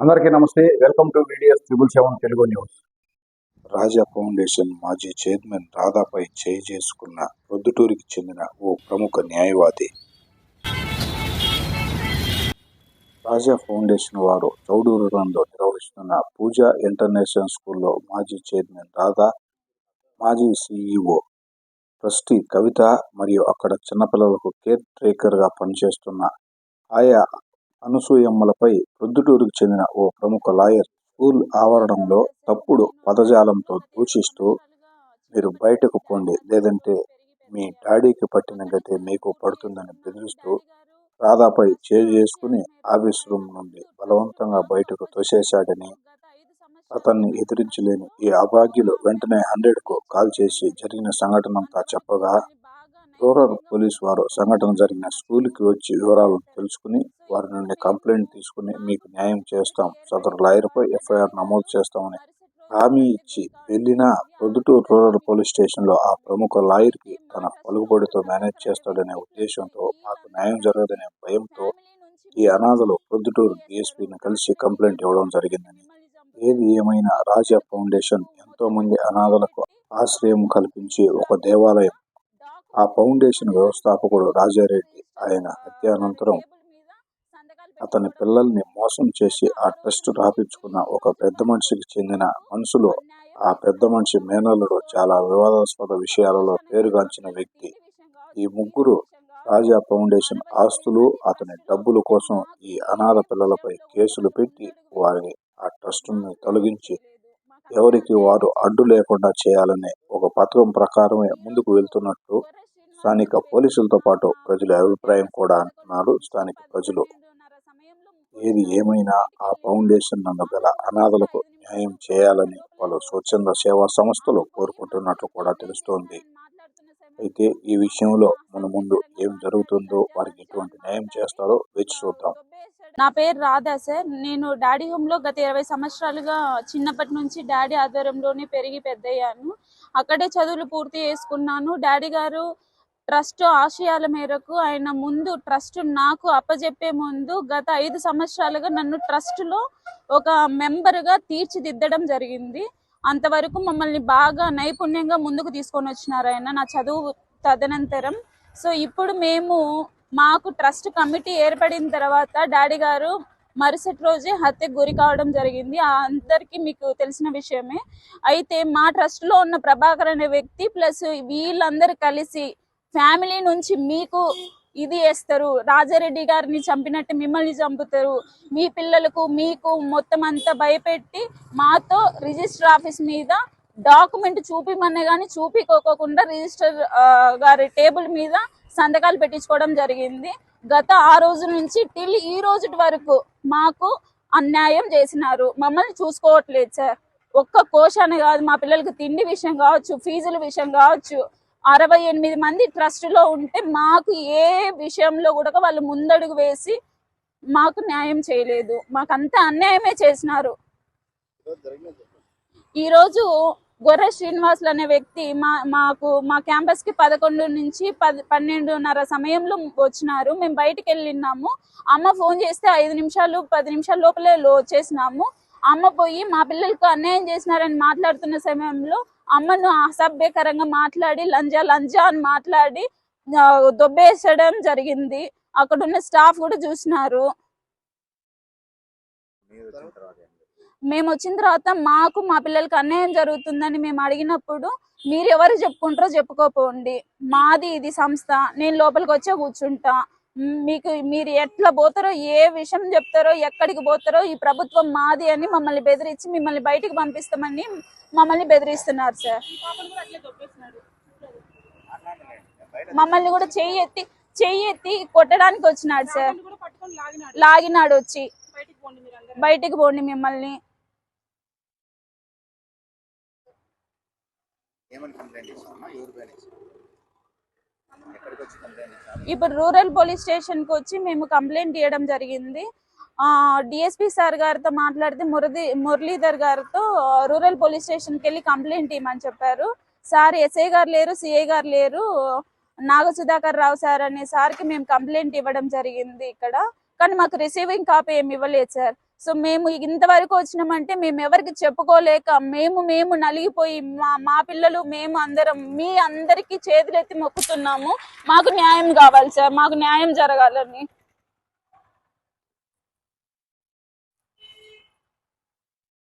అందరికీ నమస్తే. Welcome to videos triple seven Telugu news Raja foundation మాజీ చైర్మన్ రాధాపై చేయి చేసుకున్న ప్రొద్దుటూరికి చెందిన ఓ ప్రముఖ న్యాయవాది. రాజా ఫౌండేషన్ వారు చౌడూరులో నిర్వహిస్తున్న పూజా ఇంటర్నేషనల్ స్కూల్లో మాజీ చైర్మన్ రాధా మాజీ సీఈఓ ట్రస్టీ కవిత మరియు అక్కడ చిన్నపిల్లలకు కేర్ టేకర్గా పనిచేస్తున్న ఆయా అనసూయమ్మలపై ప్రొద్దుటూరుకు చెందిన ఓ ప్రముఖ లాయర్ స్కూల్ ఆవరణంలో తప్పుడు పదజాలంతో దూషిస్తూ మీరు బయటకు పోండి లేదంటే మీ డాడీకి పట్టిన గతే మీకు పడుతుందని బెదిరిస్తూ రాధాపై చేజ్ చేసుకుని ఆఫీస్ రూమ్ నుండి బలవంతంగా బయటకు తోసేశాడని అతన్ని ఎదిరించలేని ఈ అభాగ్యులు వెంటనే హండ్రెడ్కు కాల్ చేసి జరిగిన సంఘటనంతా చెప్పగా రూరల్ పోలీస్ వారు సంఘటన జరిగిన స్కూల్కి వచ్చి వివరాలను తెలుసుకుని వారి నుండి కంప్లైంట్ తీసుకుని మీకు న్యాయం చేస్తాం. సదరు లాయర్పై ఎఫ్ఐఆర్ నమోదు చేస్తామని హామీ ఇచ్చి వెళ్ళిన ప్రొద్దుటూరు రూరల్ పోలీస్ స్టేషన్లో ఆ ప్రముఖ లాయర్కి తన పలుకుబడితో మేనేజ్ చేస్తాడనే ఉద్దేశంతో మాకు న్యాయం జరగదనే భయంతో ఈ అనాథలు ప్రొద్దుటూరు డిఎస్పీని కలిసి కంప్లైంట్ ఇవ్వడం జరిగిందని ఏది ఏమైనా రాజా ఫౌండేషన్ ఎంతో మంది అనాథలకు ఆశ్రయం కల్పించి ఒక దేవాలయం ఆ ఫౌండేషన్ వ్యవస్థాపకుడు రాజారెడ్డి ఆయన హత్యానంతరం అతని పిల్లల్ని మోసం చేసి ఆ ట్రస్ట్ రాపించుకున్న ఒక పెద్ద మనిషికి చెందిన మనసులో ఆ పెద్ద మనిషి మేనల్లుడు చాలా వివాదాస్పద విషయాలలో పేరుగాంచిన వ్యక్తి. ఈ ముగ్గురు రాజా ఫౌండేషన్ ఆస్తులు అతని డబ్బుల కోసం ఈ అనాథ పిల్లలపై కేసులు పెట్టి వారిని ఆ ట్రస్టును తొలగించి ఎవరికి వారు అడ్డు లేకుండా చేయాలనే ఒక పథకం ప్రకారమే ముందుకు వెళ్తున్నట్టు స్థానిక పోలీసులతో పాటు ప్రజల అభిప్రాయం కూడా అంటున్నారు స్థానిక ప్రజలు. ఏది ఏమైనా ఆ ఫౌండేషన్ నందు గల అనాథలకు న్యాయం చేయాలని పలు స్వచ్ఛంద సేవా సంస్థలు కోరుకుంటున్నట్లు కూడా తెలుస్తోంది. అయితే ఈ విషయంలో మన ముందు ఏం జరుగుతుందో వారికి ఎటువంటి న్యాయం చేస్తారో వేచి చూద్దాం. నా పేరు రాధా సార్. నేను డాడీ హోమ్లో గత ఇరవై సంవత్సరాలుగా చిన్నప్పటి నుంచి డాడీ ఆధ్వర్యంలోనే పెరిగి పెద్దయ్యాను. అక్కడే చదువులు పూర్తి చేసుకున్నాను. డాడీ గారు ట్రస్ట్ ఆశయాల మేరకు ఆయన ముందు ట్రస్ట్ నాకు అప్పజెప్పే ముందు గత ఐదు సంవత్సరాలుగా నన్ను ట్రస్ట్లో ఒక మెంబర్గా తీర్చిదిద్దడం జరిగింది. అంతవరకు మమ్మల్ని బాగా నైపుణ్యంగా ముందుకు తీసుకొని వచ్చినారు ఆయన నా చదువు తదనంతరం. సో ఇప్పుడు మేము మాకు ట్రస్ట్ కమిటీ ఏర్పడిన తర్వాత డాడీ గారు మరుసటి రోజే హత్యకు గురి కావడం జరిగింది. అందరికీ మీకు తెలిసిన విషయమే. అయితే మా ట్రస్ట్లో ఉన్న ప్రభాకర్ అనే వ్యక్తి ప్లస్ వీళ్ళందరూ కలిసి ఫ్యామిలీ నుంచి మీకు ఇది వేస్తారు. రాజారెడ్డి గారిని చంపినట్టు మిమ్మల్ని చంపుతారు. మీ పిల్లలకు మీకు మొత్తం అంతా భయపెట్టి మాతో రిజిస్టర్ ఆఫీస్ మీద డాక్యుమెంట్ చూపిమన్నా కానీ చూపికోకుండా రిజిస్టర్ గారి టేబుల్ మీద సంతకాలు పెట్టించుకోవడం జరిగింది. గత ఆ రోజు నుంచి టిల్ ఈ రోజు వరకు మాకు అన్యాయం చేసినారు. మమ్మల్ని చూసుకోవట్లేదు సార్. ఒక్క కోశాన్ని కాదు మా పిల్లలకి తిండి విషయం కావచ్చు ఫీజుల విషయం కావచ్చు అరవై ఎనిమిది మంది ట్రస్ట్లో ఉంటే మాకు ఏ విషయంలో కూడా వాళ్ళు ముందడుగు వేసి మాకు న్యాయం చేయలేదు. మాకంతా అన్యాయమే చేసినారు. ఈరోజు గొర్రె శ్రీనివాసులు అనే వ్యక్తి మా మాకు మా క్యాంపస్కి పదకొండు నుంచి పది పన్నెండున్నర సమయంలో వచ్చినారు. మేము బయటికి వెళ్ళినాము అమ్మ ఫోన్ చేస్తే ఐదు నిమిషాలు పది నిమిషాల లోపలే వచ్చేసినాము అమ్మ పోయి మా పిల్లలకు అన్యాయం చేసినారని మాట్లాడుతున్న సమయంలో అమ్మను అసభ్యకరంగా మాట్లాడి లంజా లంజా అని మాట్లాడి దొబ్బేసడం జరిగింది. అక్కడ ఉన్న స్టాఫ్ కూడా చూసినారు. మేము వచ్చిన తర్వాత మాకు మా పిల్లలకి అన్యాయం జరుగుతుందని మేము అడిగినప్పుడు మీరు ఎవరు చెప్పుకుంటారో చెప్పుకోపోండి. మాది ఇది సంస్థ. నేను లోపలికి వచ్చే కూర్చుంటా. మీకు మీరు ఎట్లా పోతారో ఏ విషయం చెప్తారో ఎక్కడికి పోతారో ఈ ప్రభుత్వం మాది అని మమ్మల్ని బెదిరించి మిమ్మల్ని బయటికి పంపిస్తామని మమ్మల్ని బెదిరిస్తున్నారు సార్. మమ్మల్ని కూడా చెయ్యి ఎత్తి చెయ్యి ఎత్తి కొట్టడానికి వచ్చినాడు సార్. లాగినాడు వచ్చి. బయటికి పోండి మిమ్మల్ని. ఏమని కంప్లైంట్ చేసామా ఎవరి పైన ఎక్కడికి వచ్చి కంప్లైంట్ చేసాము ఇప్పుడు రూరల్ పోలీస్ స్టేషన్కి వచ్చి మేము కంప్లైంట్ ఇవ్వడం జరిగింది. డిఎస్పీ సార్ గారితో మాట్లాడితే మురళి మురళీధర్ గారితో రూరల్ పోలీస్ స్టేషన్కి వెళ్ళి కంప్లైంట్ ఇవ్వమని చెప్పారు. సార్ ఎస్ఐ గారు లేరు సిఐ గారు లేరు. నాగ సుధాకర్ రావు సార్ అనే సార్కి మేము కంప్లైంట్ ఇవ్వడం జరిగింది ఇక్కడ. కానీ మాకు రిసీవింగ్ కాపీ ఏమి ఇవ్వలేదు సార్. సో మేము ఇంతవరకు వచ్చినామంటే మేము ఎవరికి చెప్పుకోలేక మేము మేము నలిగిపోయి మా మా పిల్లలు మేము అందరం మీ అందరికీ చేతులెత్తి మొక్కుతున్నాము. మాకు న్యాయం కావాలి సార్ మాకు న్యాయం జరగాలని.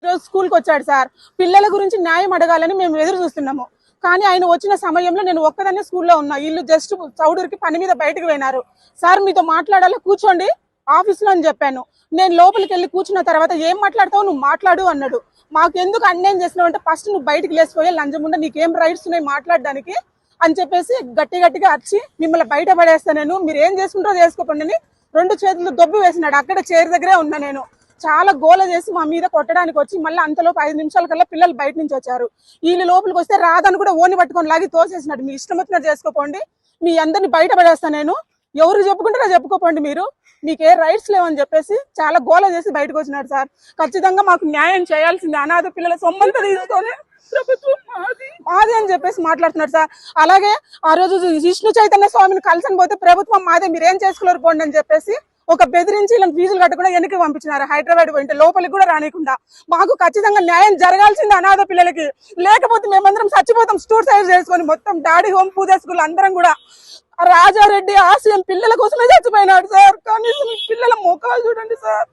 రోజు స్కూల్కి వచ్చాడు సార్. పిల్లల గురించి న్యాయం అడగాలని మేము ఎదురు చూస్తున్నాము. కానీ ఆయన వచ్చిన సమయంలో నేను ఒక్కదాన్నే స్కూల్లో ఉన్నా. ఇల్లు జస్ట్ చౌడూరికి పని మీద బయటకు పోయినారు. సార్ మీతో మాట్లాడాలి? కూర్చోండి. ఆఫీస్లో అని చెప్పాను. నేను లోపలికి వెళ్ళి కూర్చున్న తర్వాత ఏం మాట్లాడతావు? నువ్వు మాట్లాడు అన్నాడు. మాకు ఎందుకు అన్యాయం చేసినావు అంటే ఫస్ట్ నువ్వు బయటికి లేచిపోయే లంచముండ నీకేం రైట్స్ ఉన్నాయి మాట్లాడడానికి అని చెప్పేసి గట్టి గట్టిగా అరిచి మిమ్మల్ని బయట పడేస్తా నేను. మీరు ఏం చేసుకుంటారో చేసుకోకండి రెండు చేతులు దొబ్బి వేసినాడు. అక్కడ చేరు దగ్గరే ఉన్నా నేను. చాలా గోల చేసి మా మీద కొట్టడానికి వచ్చి మళ్ళీ అంతలోపు ఐదు నిమిషాల కల్లా పిల్లలు బయట నుంచి వచ్చారు. వీళ్ళు లోపలికి వస్తే రాదని కూడా ఓని పట్టుకొని లాగి తోసేసినాడు. మీ ఇష్టం వచ్చినా చేసుకోకండి. మీ అందరిని బయట పడేస్తా నేను. ఎవరు చెప్పుకుంటారో చెప్పుకోపోండి మీరు. మీకు ఏ రైట్స్ లేవని చెప్పేసి చాలా గోల చేసి బయటకు వచ్చినాడు సార్. ఖచ్చితంగా మాకు న్యాయం చేయాల్సింది. అనాథ పిల్లల సొమ్మంతా తీసుకొని ప్రభుత్వం మాది. అని చెప్పేసి మాట్లాడుతున్నారు సార్. అలాగే ఆ రోజు విష్ణు చైతన్య స్వామిని కలిసని పోతే ప్రభుత్వం మాదే మీరు ఏం చేసుకోలేరు పోండి అని చెప్పేసి ఒక బెదిరించి ఇలా ఫీజులు కట్టకుండా వెనక్కి పంపించినారు. హైదరాబాద్ పోయింటే లోపలికి కూడా రానికుండా మాకు ఖచ్చితంగా న్యాయం జరగాల్సింది అనాథ పిల్లలకి. లేకపోతే మేమందరం చచ్చిపోతాం. స్టూర్ సైజ్ చేసుకొని మొత్తం డాడీ హోమ్ పూజ స్కూల్ అందరం కూడా. రాజారెడ్డి ఆశయం పిల్లల కోసమే చచ్చిపోయినాడు సార్. కనీసం పిల్లల ముఖాలు చూడండి సార్.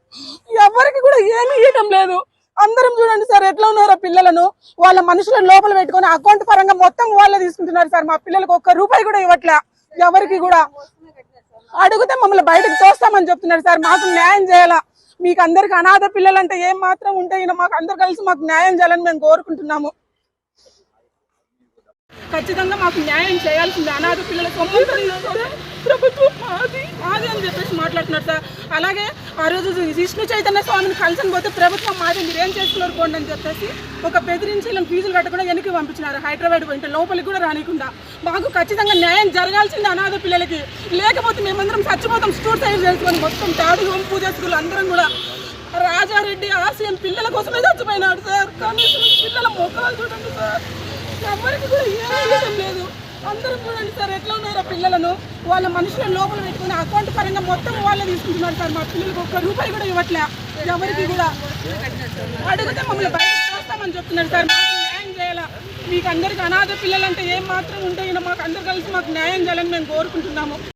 ఎవరికి కూడా ఏమీ ఇవ్వటం లేదు. అందరం చూడండి సార్ ఎట్లా ఉన్నారో పిల్లలను. వాళ్ళ మనుషులను లోపల పెట్టుకొని అకౌంట్ పరంగా మొత్తం వాళ్ళే తీసుకుంటున్నారు సార్. మా పిల్లలకు ఒక్క రూపాయి కూడా ఇవ్వట్లే. ఎవరికి కూడా. అడిగితే మమ్మల్ని బయటకు తోస్తామని చెప్తున్నారు సార్. మాకు న్యాయం చేయాలా? మీకు అందరికి అనాథ పిల్లలంటే ఏం మాత్రం ఉంటే మాకు అందరు కలిసి మాకు న్యాయం చేయాలని మేము కోరుకుంటున్నాము. ఖచ్చితంగా మాకు న్యాయం చేయాల్సిందే. అనాథ పిల్లల సొమ్మంతా ప్రభుత్వం మాది. మాది అని చెప్పేసి మాట్లాడుతున్నారు సార్. అలాగే ఆ రోజు విష్ణు చైతన్య స్వామిని కలిసని పోతే ప్రభుత్వం మాది. మీరు ఏం చేసుకున్నారు పోండి అని చెప్పేసి ఒక బెదిరించి ఫీజులు కట్టకుండా వెనక్కి పంపించినారు. హైదరాబాద్ పోయింటే లోపలికి కూడా రానికుండా మాకు ఖచ్చితంగా న్యాయం జరగాల్సింది అనాథ పిల్లలకి. లేకపోతే మేమందరం చచ్చిపోతాం. స్టూర్ సైజ్ చేసుకొని మొత్తం డాడీ హోమ్ పూజ స్కూల్ అందరం కూడా. రాజారెడ్డి ఆశయం పిల్లల కోసమే చచ్చిపోయినాడు సార్. కనీసం పిల్లల మొక్కలు చూడండి సార్. ఎవరికి కూడా ఏమీ లేదు. అందరూ చూడండి సార్ ఎట్లా ఉన్నారో పిల్లలను. వాళ్ళ మనుషులను లోపల పెట్టుకుని అకౌంట్ పరంగా మొత్తం వాళ్ళే తీసుకుంటున్నారు సార్. మా పిల్లలకు ఒక్క రూపాయి కూడా ఇవ్వట్లే. ఎవరికి కూడా. అడిగితే మమ్మల్ని బయట చేస్తామని చెప్తున్నారు సార్. మాకు న్యాయం చేయాలా? మీకు అందరికి అనాథ పిల్లలంటే ఏం మాత్రం ఉంటే మాకు అందరు కలిసి మాకు న్యాయం చేయాలని మేము కోరుకుంటున్నాము.